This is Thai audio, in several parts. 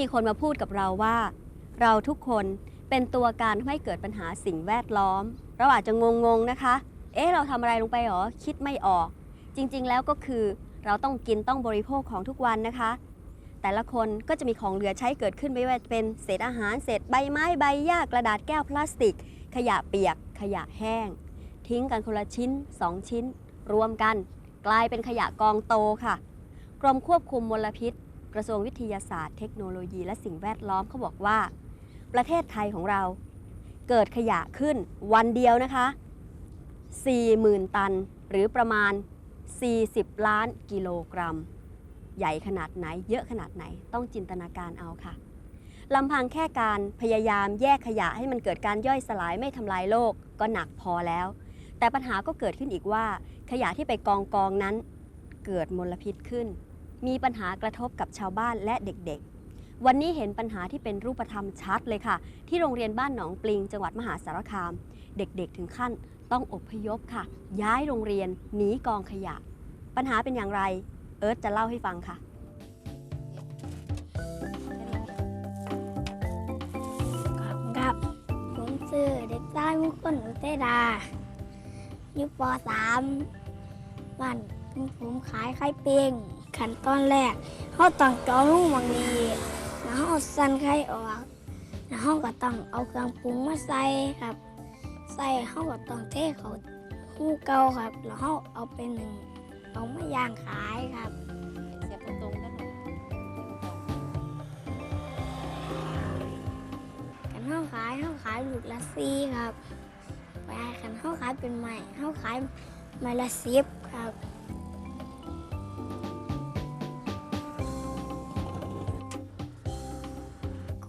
มีคนมาพูดกับเราว่า เราทุกคนเป็นตัวการให้เกิดปัญหาสิ่งแวดล้อม เราอาจจะงงๆนะคะ เอ๊ะเราทำอะไรลงไปหรอ คิดไม่ออก จริงๆ แล้วก็คือเราต้องกินต้องบริโภคของทุกวันนะคะ แต่ละคนก็จะมีของเหลือใช้เกิดขึ้นไม่ว่าจะเป็นเศษอาหารเศษใบไม้ใบหญ้ากระดาษแก้วพลาสติก ขยะเปียก ขยะแห้ง ทิ้งกันคนละชิ้น 2 ชิ้น รวมกัน กลายเป็นขยะกองโตค่ะ กรมควบคุมมลพิษ กระทรวงวิทยาศาสตร์เทคโนโลยีและสิ่งแวดล้อมเขาบอกว่า ประเทศไทยของเราเกิดขยะขึ้นวันเดียวนะคะ 40,000 ตัน หรือประมาณ 40 ล้านกิโลกรัม ใหญ่ขนาดไหน เยอะขนาดไหน ต้องจินตนาการเอาค่ะลำพังแค่การพยายามแยกขยะให้มันเกิดการย่อยสลายไม่ทำลายโลกก็หนักพอแล้ว แต่ปัญหาก็เกิดขึ้นอีกว่า ขยะที่ไปกองกองนั้นเกิดมลพิษขึ้น มีปัญหากระทบกับชาวบ้านและเด็กๆ วันนี้เห็นปัญหาที่เป็นรูปธรรมชัดเลยค่ะ ที่โรงเรียนบ้านหนองปลิง จังหวัดมหาสารคาม เด็กๆ ถึงขั้นต้องอพยพค่ะ ย้ายโรงเรียนหนีกองขยะ ปัญหาเป็นอย่างไร เอิร์ธจะเล่าให้ฟังค่ะครับครับผมชื่อเด็กชายมุกคนอุเตดาอยู่ป .3 บ้านผมขายไข่เปียง ขั้นตอนแรกเขาต้องจองลูกมังีแล้วเขาสั่นไข่ออกแล้วเขาก็ต้องเอาเครื่องปรุงมาใส่ครับ ใส่เขาก็ต้องเทเขาหูเก่าครับ แล้วเขาเอาไปหนึ่งเอามาย่างขายครับเสียบตรงๆนะหนูกันเขาขายเขาขายลูกละซีครับไปกันเขาขายเป็นไม้เขาขายไม้ละสิบครับ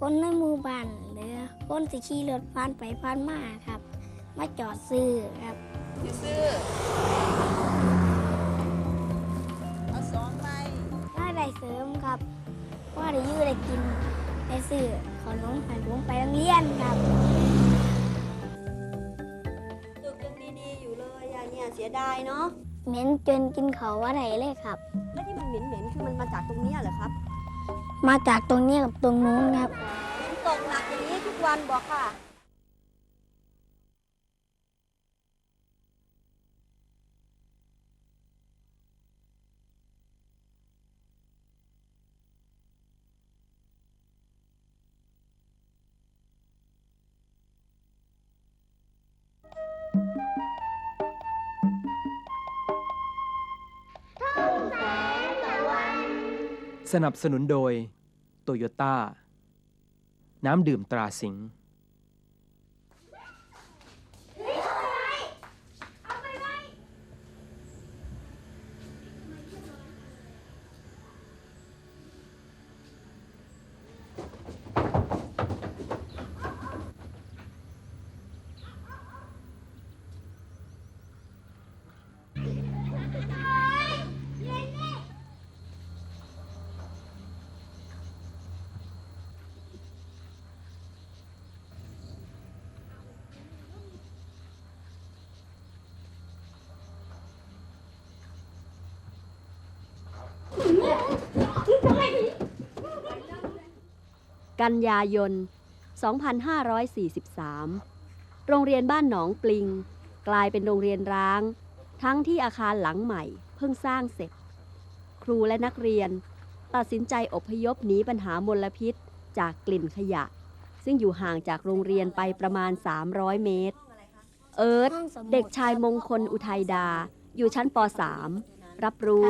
คนในหมู่บ้านหรือคนที่ขี่รถผ่านไปผ่านมาครับ มาจอดซื้อครับซื้อเอาสองใบรายได้เสริมครับว่าได้อยื้อได้กินได้ซื้อขนมให้ผมไปโรงเรียนครับตึกยังดีๆอยู่เลยอะเนี่ยเสียดายเนาะเหม็นจนกินเขาวว่าไรเลยครับ แล้วที่มันเหม็นๆคือมันมาจากตรงเนี้ยเหรอครับ มาจากตรงนี้กับตรงนู้นครับฝนตกหนักอย่างนี้ทุกวันบอกค่ะ สนับสนุนโดย โตโยต้า น้ำดื่มตราสิงห์ กันยายน 2543 โรงเรียนบ้านหนองปลิง กลายเป็นโรงเรียนร้าง ทั้งที่อาคารหลังใหม่เพิ่งสร้างเสร็จ ครูและนักเรียน ตัดสินใจอพยพหนีปัญหามลพิษจากกลิ่นขยะ ซึ่งอยู่ห่างจากโรงเรียนไปประมาณ 300 เมตร เอิร์ธห้องสมุดเด็กชายมงคลอุทัยดา อยู่ชั้นป .3 รับรู้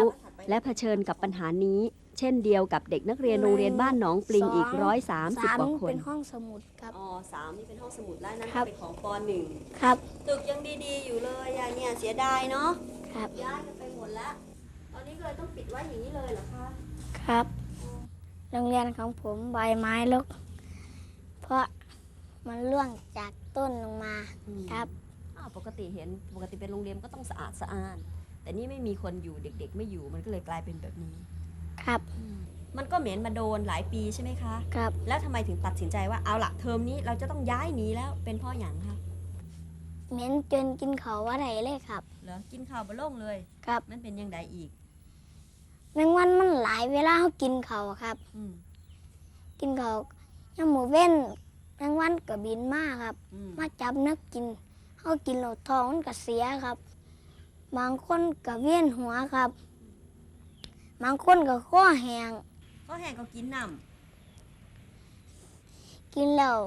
และเผชิญกับปัญหานี้ เช่นเดียวกับเด็กนักเรียนโรงเรียนบ้านหนองปลิงอีกสร้อยสามสสิบกว่านี่คน เป็นห้องสมุดครับ อ๋อสามนี่เป็นห้องสมุดแล้วนั่นครับเป็นของปหนึ่งครับ ตึกยังดีๆอยู่เลยอะเนี่ยเสียดายเนาะครับย้ายกันไปหมดแล้วตอนนี้ก็เลยต้องปิดไว้อย่างนี้เลยเหรอคะ ครับ โรงเรียนของผมใบไม้ลกเพราะมันร่วงจากต้นลงมาครับอ้าวปกติเห็นปกติเป็นโรงเรียนก็ต้องสะอาดสะอ้าน แต่นี่ไม่มีคนอยู่เด็ก ๆ ไม่อยู่มันก็เลยกลายเป็นแบบนี้ ครับ มันก็เหม็นมาโดนหลายปีใช่ไหมคะ ครับ แล้วทำไมถึงตัดสินใจว่าเอาละเทอมนี้เราจะต้องย้ายหนีแล้วเป็นเพ่ออย่างคะเหม็นจนกินเขาวว่าไรเลยครับ เหรอกินข้าวบะโล่งเลย ครับมันเป็นยังไงอีก แมงวันมันหลายเวลาเขากินเขาวครับ อืมกินเขาวยามหมูเว้นแมงวันก็บินมาครับ อืมมาจับนักกินเขากินเหล่าทองมันก็เสียครับ บางคนก็เวียนหัวครับ บางคนก็ข้อแหงเขาแห้งก็กินน้กินแล้ว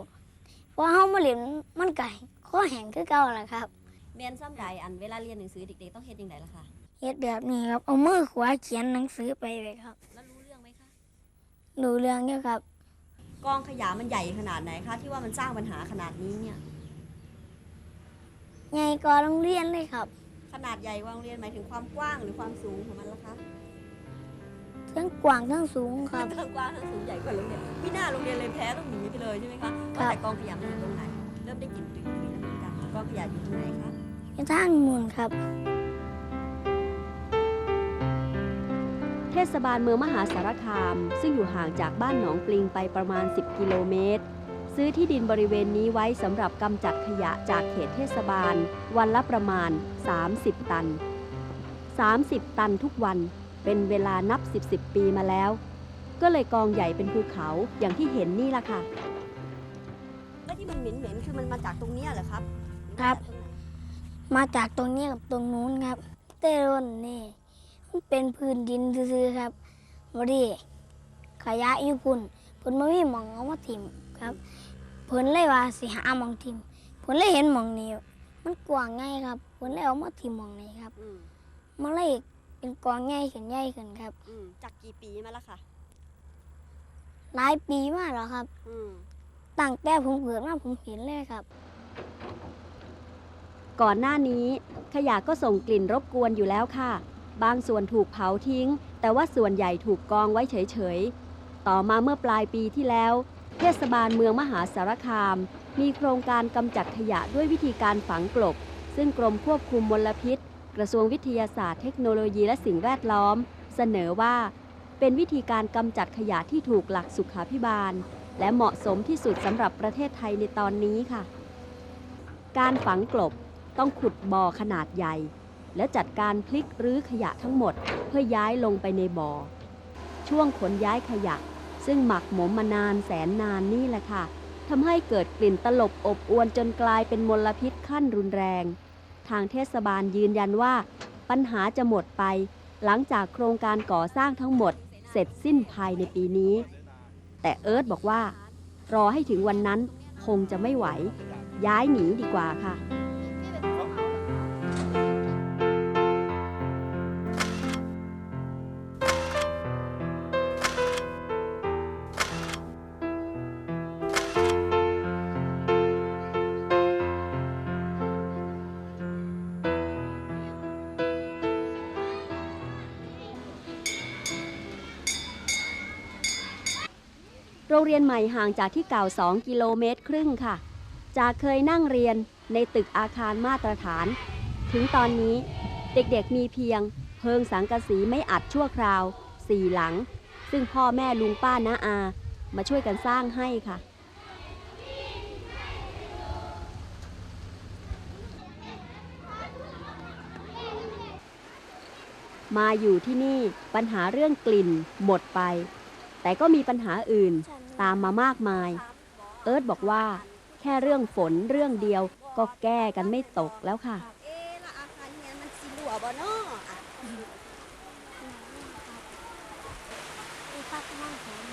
พอเขามาเล่นมันก็ข้อแหงคือเก่าแหละครับำเรียนซ้ำใดอันเวลาเรียนหนังสือเด็กๆต้องเฮ็ดยังไงล่ะคะเฮ็ดแบบนี้ครับเอามือขวาเขียนหนังสือไปเลยครับแล้วรู้เรื่องไหมคะดูเรื่องเกี่ยวกับ กองขยะมันใหญ่ขนาดไหนคะที่ว่ามันสร้างปัญหาขนาดนี้เนี่ยใหญ่กว่าโรงเรียนเลยครับ ขนาดใหญ่กว่าโรงเรียนหมายถึงความกว้างหรือความสูงของมันล่ะคะ ทั้งกว้างทั้งสูงครับ ทั้งกว้างทั้งสูงใหญ่กว่าโรงเรียนพี่หน้าโรงเรียนเลยแพ้ต้องหนีไปเลยใช่ไหมคะว่าแต่กองขยะมันอยู่ตรงไหน เริ่มได้กลิ่นตุยๆแล้วเหมือนกันกองขยะอยู่ตรงไหนคะอยู่ทางมูลครับ เทศบาลเมืองมหาสารคาม ซึ่งอยู่ห่างจากบ้านหนองปลิงไปประมาณ 10 กิโลเมตร ซื้อที่ดินบริเวณนี้ไว้สำหรับกำจัดขยะจากเขตเทศบาล วันละประมาณ 30 ตัน 30 ตันทุกวัน เป็นเวลานับ 10 10 ปีมาแล้ว ก็เลยกองใหญ่เป็นภูเขาอย่างที่เห็นนี่ล่ะค่ะแล้วที่มันเหม็นๆคือมันมาจากตรงนี้เหรอครับครับ มาจากตรงนี้กับตรงนู้นครับเต้ร่นนี่มันเป็นพื้นดินซื่อๆครับบดีขยะอยู่พุ่นเพิ่นมามีหมองเอามาถิ่มครับเพิ่นเลยว่าสิหาหมองถิ่มเพิ่นเลยเห็นหมองนี้มันกว้างไงครับเพิ่นเลยเอามาถิ่มหมองนี้ครับ อืมมันเลย เป็นกองใหญ่ขึ้นใหญ่ขึ้นครับอืมจากกี่ปีมาแล้วค่ะ หลายปีมากแล้วครับ อืมตั้งแต่ผมเกิดมาผมเห็นเลยครับ ก่อนหน้านี้ ขยะก็ส่งกลิ่นรบกวนอยู่แล้วค่ะ บางส่วนถูกเผาทิ้ง แต่ว่าส่วนใหญ่ถูกกองไว้เฉยๆ ต่อมาเมื่อปลายปีที่แล้ว เทศบาลเมืองมหาสารคาม มีโครงการกำจัดขยะด้วยวิธีการฝังกลบ ซึ่งกรมควบคุมมลพิษ กระทรวงวิทยาศาสตร์เทคโนโลยีและสิ่งแวดล้อม เสนอว่า เป็นวิธีการกำจัดขยะที่ถูกหลักสุขาพิบาล และเหมาะสมที่สุดสำหรับประเทศไทยในตอนนี้ค่ะ การฝังกลบต้องขุดบ่อขนาดใหญ่ และจัดการพลิกรื้อขยะทั้งหมด เพื่อย้ายลงไปในบ่อ ช่วงขนย้ายขยะ ซึ่งหมักหมมมานานแสนนานนี่แหละค่ะทำให้เกิดกลิ่นตลบอบอวนจนกลายเป็นมลพิษขั้นรุนแรง ทางเทศบาลยืนยันว่า ปัญหาจะหมดไป หลังจากโครงการก่อสร้างทั้งหมด เสร็จสิ้นภายในปีนี้ แต่เอิร์ธบอกว่า รอให้ถึงวันนั้นคงจะไม่ไหว ย้ายหนีดีกว่าค่ะ รงเรียนใหม่ห่างจากที่เก่า 2 กิโลเมตรครึ่งค่ะ จากเคยนั่งเรียนในตึกอาคารมาตรฐาน ถึงตอนนี้เด็กๆมีเพียง เพิงสังกะสีไม่อัดชั่วคราวสี่หลัง ซึ่งพ่อแม่ลุงป้าน้าอา มาช่วยกันสร้างให้ค่ะ มาอยู่ที่นี่ปัญหาเรื่องกลิ่นหมดไป แต่ก็มีปัญหาอื่น ตามมามากมาย เอิร์ธบอกว่า แค่เรื่องฝนเรื่องเดียวก็แก้กันไม่ตกแล้วค่ะ เอ๊ะล้วอาคารเนี้ยมันสิหลัวบ่เนาะอะมีพักนั่งผม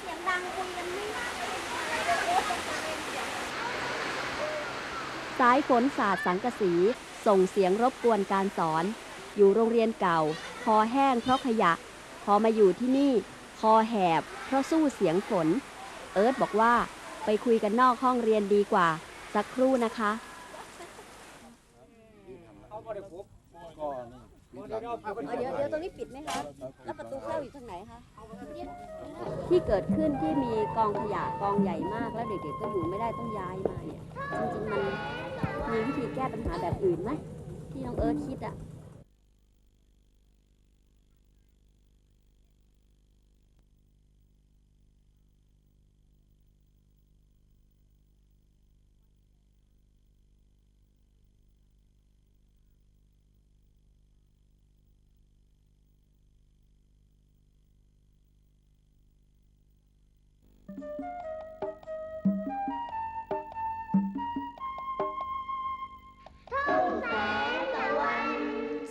เสียงดังคุยกันไม่ได้สายฝนสาดสังกสี ส่งเสียงรบกวนการสอน อยู่โรงเรียนเก่า คอแห้งเพราะขยะ พอมาอยู่ที่นี่ คอแหบ เพราะสู้เสียงฝน เอิร์ธบอกว่าไปคุยกันนอกห้องเรียนดีกว่า สักครู่นะคะเดี๋ยวเดี๋ยวตรงนี้ปิดไหมคะแล้วประตูเข้าอยู่ทางไหนคะที่เกิดขึ้นที่มีกองขยะกองใหญ่มากแล้วเด็กๆก็อยู่ไม่ได้ต้องย้ายมาเนี่ยจริงๆมันมีวิธีแก้ปัญหาแบบอื่นไหมที่น้องเอิร์ธคิดอะ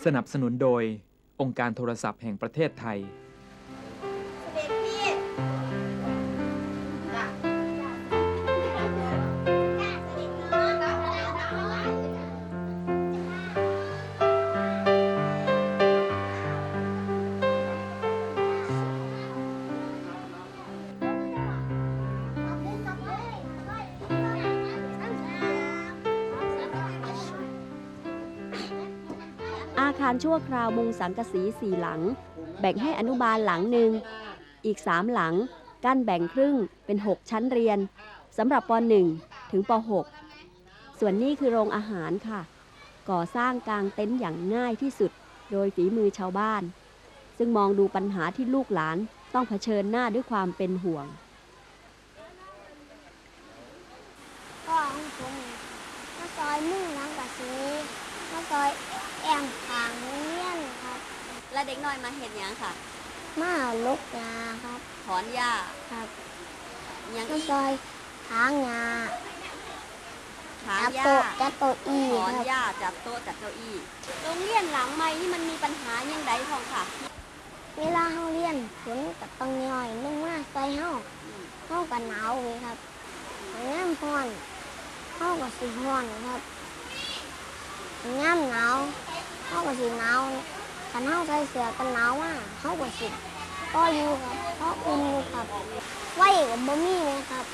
สนับสนุนโดย องค์การโทรศัพท์แห่งประเทศไทย คารชั่วคราวมุงสังกะสีสี่หลัง แบ่งให้อนุบาลหลังหนึ่ง อีกสามหลัง กั้นแบ่งครึ่งเป็น 6 ชั้นเรียนสำหรับป .1 ถึงป .6 ส่วนนี้คือโรงอาหารค่ะ ก่อสร้างกลางเต็นท์อย่างง่ายที่สุด โดยฝีมือชาวบ้าน ซึ่งมองดูปัญหาที่ลูกหลานต้องเผชิญหน้าด้วยความเป็นห่วงก็ของผมมาซอยมุ่งหลังกะสีมาซอยแอมขางโรงเรียนครับ และเด็กน้อยมาเห็นยังค่ะ มาลกยาครับ ถอนหญ้าครับยังมาอีกซอยทางยาถางจับหญ้าโต๊ะจับโต๊ะอีถอนครับ หญ้าจัดโต๊ะจัดเก้าอี้โรงเรียนหลังใหม่นี่มันมีปัญหายังไงพองค่ะ เวลาเฮาเรียนฝนกับต้องย่อยลงมาใส่เฮาเฮาก็หนาวเลยครับงามร้อนเฮาก็สิร้อนครับงามหนาวเฮาก็สิหนาว คันเฮาใส่เสื้อกันหนาวมาเฮาก็สิก็อยู่ครับเพราะอุ่นอยู่ครับไว้ก็บ่มีเลยครับ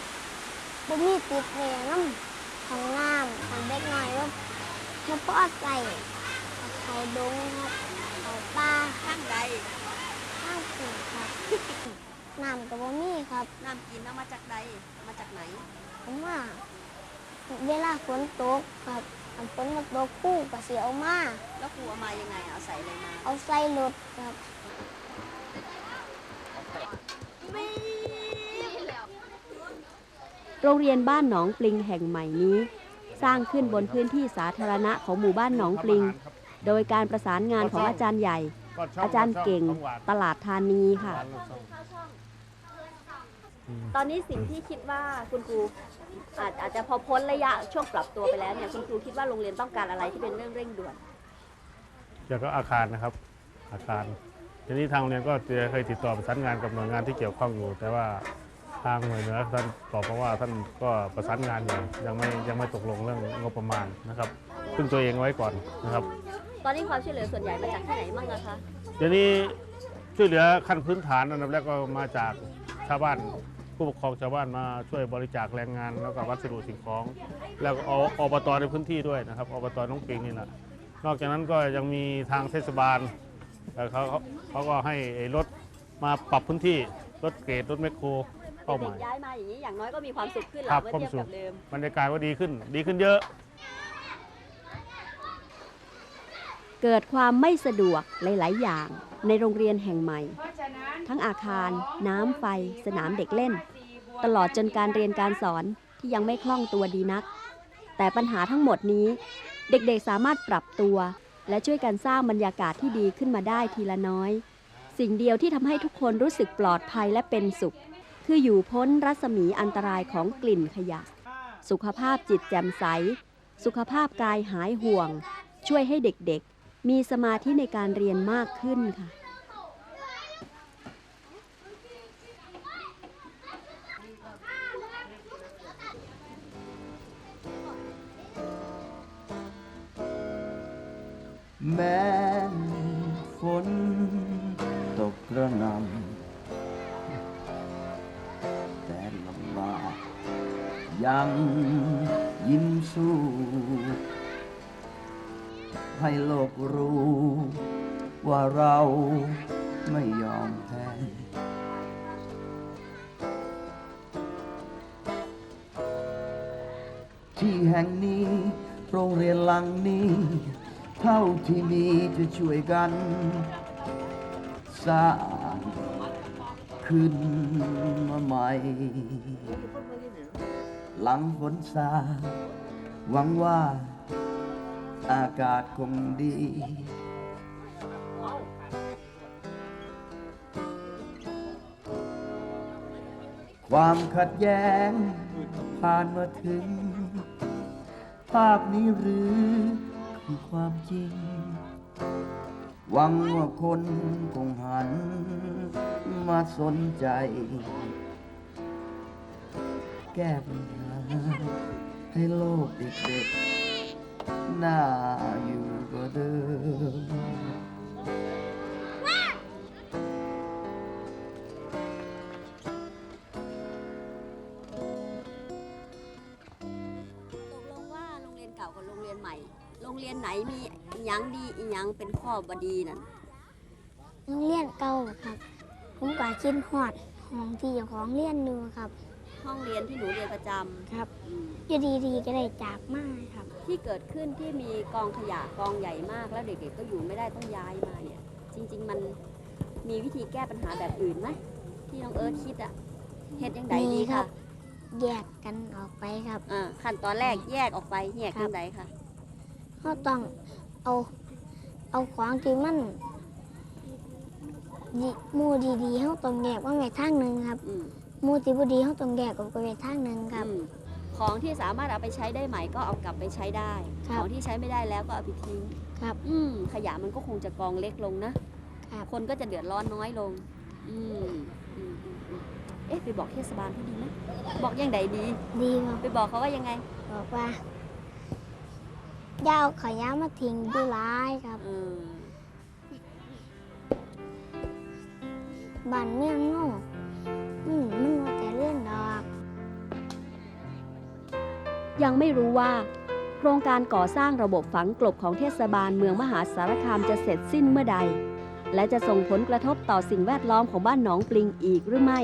บ่มีติดแหน่น้ำของน้ำของเด็กน้อยว่ามาพอใส่เขาดงครับเขาป่าข้างใดข้าวผงครับน้ำกับบ่มีครับน้ำกินเอามาจากใดมาจากไหนผมว่าเวลาฝนตกครับ อันฝนมาตกคู่ก็เสียเอามา แล้วครูเอามายังไงอะเอาใส่อะไรมาเอาใส่รถครับโรงเรียนบ้านหนองปลิงแห่งใหม่นี้ สร้างขึ้นบนพื้นที่สาธารณะของหมู่บ้านหนองปลิง โดยการประสานงานของอาจารย์ใหญ่ อาจารย์เก่งตลาดธานีค่ะ ตอนนี้สิ่งที่คิดว่าคุณครู อาจอาจจะพอพ้นระยะช่วงปรับตัวไปแล้วเนี่ยคุณครูคิดว่าโรงเรียนต้องการอะไรที่เป็นเรื่องเร่งด่วนเกี่ยวกับอาคารนะครับ อาคาร ทีนี้ทางโรงเรียนก็เคยติดต่อประสานงานกับหน่วยงานที่เกี่ยวข้องอยู่ แต่ว่าทางหน่วยเหนือท่านตอบมาว่าท่านก็ประสานงานอยู่ยังไม่ยังไม่ตกลงเรื่องงบประมาณนะครับพึ่งตัวเองไว้ก่อนนะครับ ตอนนี้ความช่วยเหลือส่วนใหญ่มาจากที่ไหนบ้างนะคะเดี๋ยวนี้ช่วยเหลือขั้นพื้นฐานอันดับแรกก็มาจากชาวบ้าน ผู้ปกครองชาวบ้านมาช่วยบริจาคแรงงานแล้วก็วัสดุสิ่งของ แล้วก็เอาอบตในพื้นที่ด้วยนะครับอบตน้องปิงนี่แหละนอกจากนั้นก็ยังมีทางเทศบาลเอ่อเขาเขาเขาก็ให้ไอ้รถมาปรับพื้นที่รถเกรดรถแมคโครเข้าเด็มากๆย้ายมาอย่างนี้อย่างน้อยก็มีความสุขขึ้นหครัลับเมื่อความเทียบสุขกับเดิมบรรยากาศก็ดีขึ้น ดีขึ้นเยอะ เกิดความไม่สะดวกหลาย ๆ อย่าง ในโรงเรียนแห่งใหม่ ทั้งอาคาร น้ำไฟ สนามเด็กเล่น ตลอดจนการเรียนการสอนที่ยังไม่คล่องตัวดีนัก แต่ปัญหาทั้งหมดนี้ เด็กๆสามารถปรับตัว และช่วยกันสร้างบรรยากาศที่ดีขึ้นมาได้ทีละน้อย สิ่งเดียวที่ทำให้ทุกคนรู้สึกปลอดภัยและเป็นสุข คืออยู่พ้นรัศมีอันตรายของกลิ่นขยะ สุขภาพจิตแจ่มใส สุขภาพกายหายห่วง ช่วยให้เด็กๆ มีสมาธิในการเรียนมากขึ้นค่ะ แม้ฝนตกกระหนำแต่ลำบากยังยิ้มสู้ ให้โลกรู้ ว่าเราไม่ยอมแพ้ที่แห่งนี้ โรงเรียนหลังนี้ เท่าที่มีจะช่วยกัน สร้างขึ้นมาใหม่ หลังฝนซาหวังว่า อากาศคงดี ความขัดแย้งผ่านมาถึง ภาพนี้หรือคือความจริง หวังว่าคนคงหันมาสนใจ แก้ปัญหาให้โลกเด็กๆ น่าอยู่กว่าเดิมตกลงว่าโรงเรียนเก่ากับโรงเรียนใหม่ โรงเรียนไหนมีอีหยังดีอีหยังเป็นข้อบดีนั่นโรงเรียนเก่าครับ ผมก็คิดฮอดห้องที่เจ้าของเรียนดูครับ ห้องเรียนที่หนูเรียนประจครับำอืมอยู่ดีๆก็ได้จากมาครับ ที่เกิดขึ้นที่มีกองขยะกองใหญ่มาก แล้วเด็กๆก็อยู่ไม่ได้ต้องย้ายมาเนี่ยจริง ๆ มันมีวิธีแก้ปัญหาแบบอื่นไหมที่น้องเอิร์ธคิดอะเฮ็ดยังไงดีมีครัค่ะบแยกกันออกไปครับ อ่าขั้นตอนแรกแยกออกไปแยกครัยับงไงค่ะเขาต้องเอาเอาของที่มันดีหมูดีๆเขาต้องแยกว่าไว้ทางหนึ่งครับอืมหมูที่บ่ดีเขาต้องแยกออกไปไว้ทางหนึ่งครับ อืม ของที่สามารถเอาไปใช้ได้ใหม่ก็เอากลับไปใช้ได้ ครัขบ องที่ใช้ไม่ได้แล้วก็เอาไปทิ้ง ครับ อืมขยะมันก็คงจะกองเล็กลงนะครับ คนก็จะเดือดร้อนน้อยลง อืมอืมอืมอืมเอ๊ะไปบอกเทศบาลเขาดีไหมบอกยังไงดี ดีครับไปบอกเขาว่ายังไงบอกว่าอย่าเอาขยะมาทิ้งดูร้ายครับ เออบ้านเมืองเนาะ ยังไม่รู้ว่า โครงการก่อสร้างระบบฝังกลบของเทศบาลเมืองมหาสารคามจะเสร็จสิ้นเมื่อใด และจะส่งผลกระทบต่อสิ่งแวดล้อมของบ้านหนองปลิงอีกหรือไม่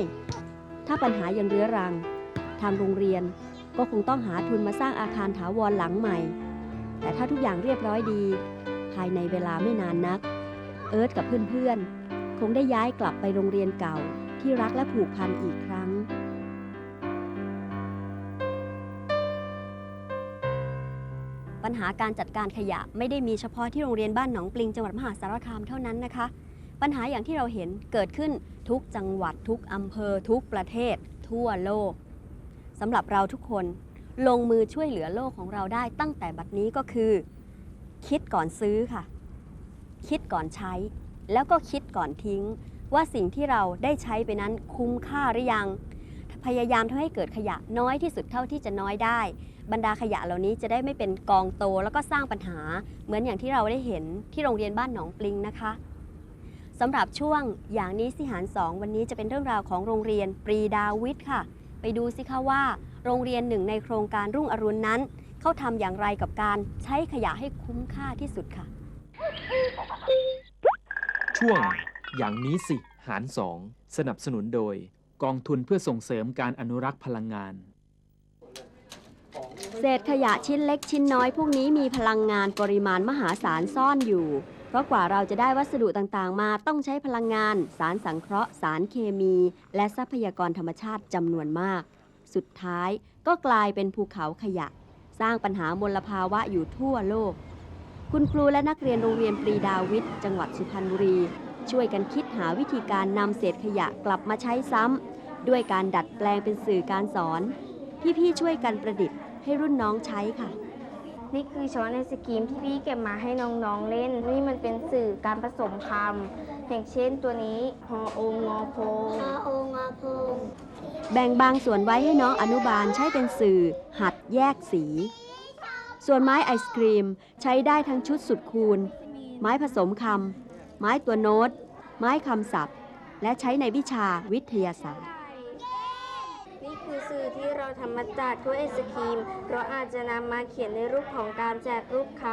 ถ้าปัญหายังเรื้อรัง ทางโรงเรียนก็คงต้องหาทุนมาสร้างอาคารถาวรหลังใหม่ แต่ถ้าทุกอย่างเรียบร้อยดี ภายในเวลาไม่นานนัก เอิร์ธกับเพื่อนๆ คงได้ย้ายกลับไปโรงเรียนเก่าที่รักและผูกพันอีกครั้ง ญหาการจัดการขยะไม่ได้มีเฉพาะที่โรงเรียนบ้านหนองปลิงจังหวัดมหาสารคามเท่านั้นนะคะ ปัญหาอย่างที่เราเห็นเกิดขึ้นทุกจังหวัดทุกอำเภอ ทุกประเทศ ทั่วโลกสำหรับเราทุกคนลงมือช่วยเหลือโลกของเราได้ตั้งแต่บัดนี้ก็คือ คิดก่อนซื้อค่ะ คิดก่อนใช้ แล้วก็คิดก่อนทิ้ง ว่าสิ่งที่เราได้ใช้ไปนั้นคุ้มค่าหรือยัง พยายามทำให้เกิดขยะน้อยที่สุดเท่าที่จะน้อยได้ บรรดาขยะเหล่านี้จะได้ไม่เป็นกองโตแล้วก็สร้างปัญหา เหมือนอย่างที่เราได้เห็นที่โรงเรียนบ้านหนองปลิงนะคะสำหรับช่วงอย่างนี้สิหารสองวันนี้จะเป็นเรื่องราวของโรงเรียนปรีดาวิทย์ค่ะ ไปดูสิคะว่า โรงเรียนหนึ่งในโครงการรุ่งอรุณนั้น เขาทำอย่างไรกับการใช้ขยะให้คุ้มค่าที่สุดค่ะ ช่วงอย่างนี้สิหารสองสนับสนุนโดย กองทุนเพื่อส่งเสริมการอนุรักษ์พลังงาน เศษขยะชิ้นเล็กชิ้นน้อยพวกนี้มีพลังงานปริมาณมหาศาลซ่อนอยู่ เพราะกว่าเราจะได้วัสดุต่างๆ มาต้องใช้พลังงาน สารสังเคราะห์ สารเคมี และทรัพยากรธรรมชาติจำนวนมาก สุดท้ายก็กลายเป็นภูเขาขยะ สร้างปัญหามลภาวะอยู่ทั่วโลก คุณครูและนักเรียนโรงเรียนปรีดาวิทย์ จังหวัดสุพรรณบุรี ช่วยกันคิดหาวิธีการนำเศษขยะกลับมาใช้ซ้ำด้วยการดัดแปลงเป็นสื่อการสอน พี่ๆช่วยกันประดิษฐ์ ให้รุ่นน้องใช้ค่ะ นี่คือช้อนไอศกรีมที่พี่เก็บมาให้น้องๆเล่น นี่มันเป็นสื่อการผสมคำอย่างเช่นตัวนี้ฮอโองอโพงพระองค์อาพงแบ่งบางส่วนไว้ให้น้องอนุบาลใช้เป็นสื่อ หัดแยกสี ส่วนไม้ไอศครีมใช้ได้ทั้งชุดสุดคูณ ไม้ผสมคำไม้ตัวโน้ต ไม้คำศัพท์ และใช้ในวิชาวิทยาศาสตร์นี่ คือสื่อที่เราทำมาจากถ้วยไอศกรีม เราอาจจะนำมาเขียนในรูปของการแจกรูปค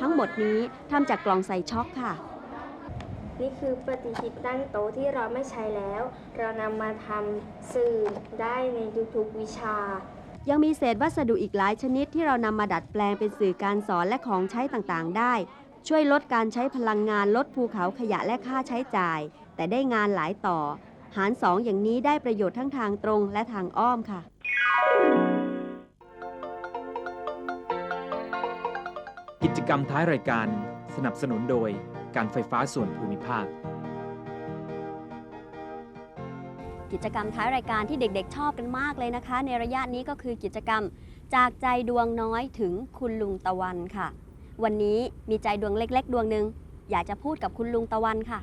ทั้งหมดนี้ทำจากกล่องใส่ช็อกค่ะำนี่คือปฏิทินตั้งโต๊ะที่เราไม่ใช้แล้ว เรานำมาทำสื่อได้ในทุกๆวิชา ยังมีเศษวัสดุอีกหลายชนิดที่เรานำมาดัดแปลงเป็นสื่อการสอนและของใช้ต่างๆ ได้ ช่วยลดการใช้พลังงานลดภูเขาขยะและค่าใช้จ่าย แต่ได้งานหลายต่อ หารสองอย่างนี้ได้ประโยชน์ทั้งทางตรงและทางอ้อมค่ะ กิจกรรมท้ายรายการสนับสนุนโดยการไฟฟ้าส่วนภูมิภาค กิจกรรมท้ายรายการที่เด็กๆ ชอบกันมากเลยนะคะ ในระยะนี้ก็คือกิจกรรมจากใจดวงน้อยถึงคุณลุงตะวันค่ะ วันนี้มีใจดวงเล็ก ๆ ดวงหนึ่งอยากจะพูดกับคุณลุงตะวันค่ะ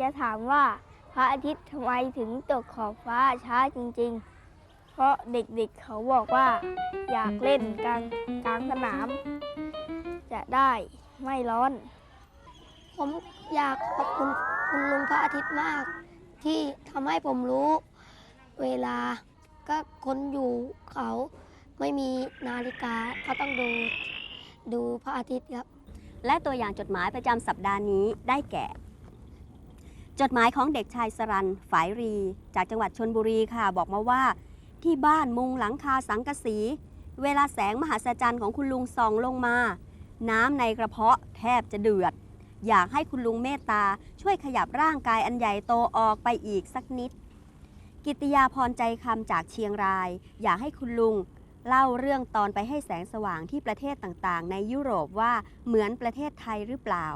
จะถามว่าพระอาทิตย์ทำไมถึงตกขอบฟ้าช้าจริง ๆ เพราะเด็กๆเขาบอกว่า อยากเล่นกลางกลางสนาม จะได้ไม่ร้อน ผมอยากขอบคุณคุณลุงพระอาทิตย์มาก ที่ทำให้ผมรู้ เวลาก็คนอยู่เขาไม่มีนาฬิกาเขาต้องดูดูพระอาทิตย์ครับ และตัวอย่างจดหมายประจำสัปดาห์นี้ได้แก่ จดหมายของเด็กชายสรันฝายรี จากจังหวัดชนบุรีค่ะ บอกมาว่า ที่บ้านมุงหลังคาสังกะสี เวลาแสงมหัศจรรย์ของคุณลุงส่องลงมา น้ำในกระเพาะแทบจะเดือด อยากให้คุณลุงเมตตา ช่วยขยับร่างกายอันใหญ่โตออกไปอีกสักนิด กิตติยาพรใจคำจากเชียงราย อยากให้คุณลุง เล่าเรื่องตอนไปให้แสงสว่างที่ประเทศต่างๆ ในยุโรปว่าเหมือนประเทศไทยหรือเปล่า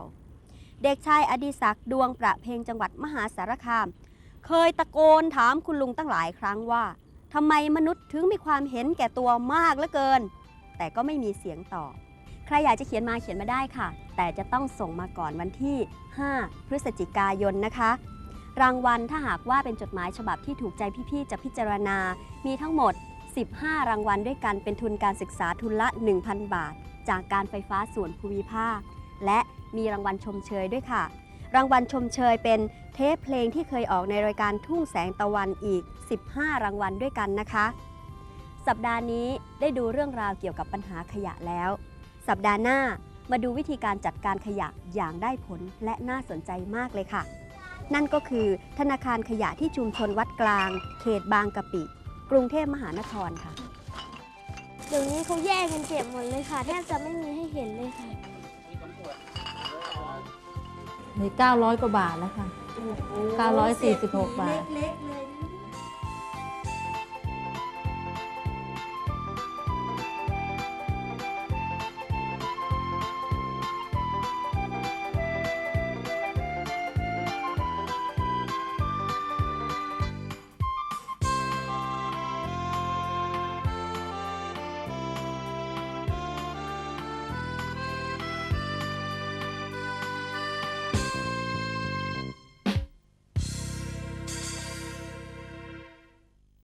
เด็กชายอดิศักดิ์ดวงประเพงจังหวัดมหาสารคาม เคยตะโกนถามคุณลุงตั้งหลายครั้งว่าทำไมมนุษย์ถึงมีความเห็นแก่ตัวมากเหลือเกิน แต่ก็ไม่มีเสียงตอบใครอยากจะเขียนมาเขียนมาได้ค่ะ แต่จะต้องส่งมาก่อนวันที่ 5 พฤศจิกายนนะคะ รางวัลถ้าหากว่าเป็นจดหมายฉบับที่ถูกใจพี่ๆจะพิจารณา มีทั้งหมด 15 รางวัลด้วยกันเป็นทุนการศึกษาทุนละ 1,000 บาท จากการไฟฟ้าส่วนภูมิภาค และ มีรางวัลชมเชยด้วยค่ะ รางวัลชมเชยเป็นเทปเพลงที่เคยออกในรายการทุ่งแสงตะวันอีก 15 รางวัลด้วยกันนะคะ สัปดาห์นี้ได้ดูเรื่องราวเกี่ยวกับปัญหาขยะแล้ว สัปดาห์หน้ามาดูวิธีการจัดการขยะอย่างได้ผลและน่าสนใจมากเลยค่ะ นั่นก็คือธนาคารขยะที่ชุมชนวัดกลาง เขตบางกะปิ กรุงเทพมหานครค่ะ เดี๋ยวนี้เขาแยกกันเก็บหมดเลยค่ะ แทบจะไม่มีให้เห็นเลยค่ะ มี900 กว่าบาทแล้วค่ะ 946 บาท เล็กๆเลย